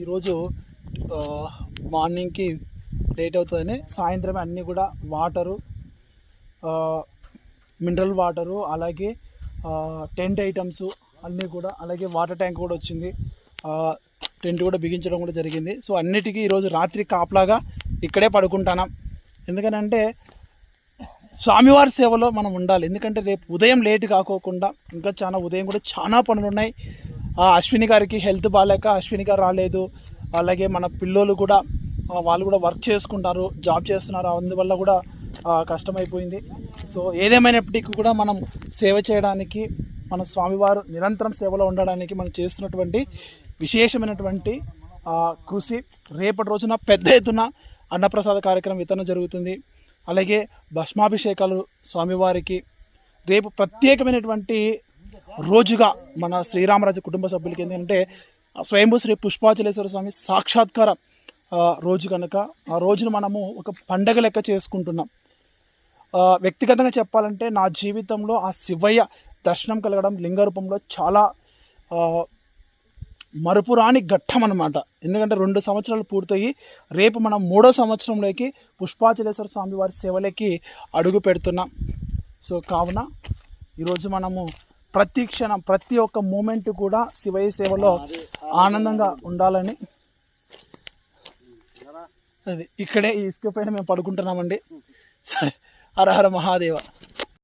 ఈరోజు మార్నింగ్కి లేట్ అవుతుందని సాయంత్రమే అన్నీ కూడా వాటరు మినరల్ వాటరు అలాగే టెంట్ ఐటమ్స్ అన్నీ కూడా అలాగే వాటర్ ట్యాంక్ కూడా వచ్చింది. టెంట్ కూడా బిగించడం కూడా జరిగింది. సో అన్నిటికీ ఈరోజు రాత్రి కాపలాగా ఇక్కడే పడుకుంటాను. ఎందుకనంటే స్వామివారి సేవలో మనం ఉండాలి. ఎందుకంటే రేపు ఉదయం లేట్ కాకోకుండా ఇంకా చాలా ఉదయం కూడా చాలా పనులు ఉన్నాయి అశ్విని గారికి హెల్త్ బాగాలేక అశ్విని గారు రాలేదు. అలాగే మన పిల్లోలు కూడా వాళ్ళు కూడా వర్క్ చేసుకుంటారు జాబ్ చేస్తున్నారు. అందువల్ల కూడా కష్టమైపోయింది. సో ఏదేమైనప్పటికీ కూడా మనం సేవ చేయడానికి మన స్వామివారు నిరంతరం సేవలో ఉండడానికి మనం చేస్తున్నటువంటి విశేషమైనటువంటి కృషి రేపటి రోజున పెద్ద ఎత్తున అన్నప్రసాద కార్యక్రమం వితరణ జరుగుతుంది. అలాగే భస్మాభిషేకాలు స్వామివారికి రేపు ప్రత్యేకమైనటువంటి రోజుగా మన శ్రీరామరాజు కుటుంబ సభ్యులకి ఏంటంటే స్వయంభూ శ్రీ పుష్పాచలేశ్వర స్వామి సాక్షాత్కార రోజు కనుక ఆ రోజును మనము ఒక పండగ లెక్క చేసుకుంటున్నాం. వ్యక్తిగతంగా చెప్పాలంటే నా జీవితంలో ఆ శివయ్య దర్శనం కలగడం లింగ రూపంలో చాలా మరుపురాని ఘట్టం అనమాట ఎందుకంటే రెండు సంవత్సరాలు పూర్తయి రేపు మనం మూడో సంవత్సరంలోకి పుష్పాచలేశ్వర స్వామి వారి సేవలకి అడుగు పెడుతున్నాం. సో కావున ఈరోజు మనము ప్రతి క్షణం ప్రతి ఒక్క మూమెంట్ కూడా శివయ్య సేవలో ఆనందంగా ఉండాలని. అది ఇక్కడే ఈ ఇసుక పైన మేము పడుకుంటున్నామండి. సరే హర హర మహాదేవ.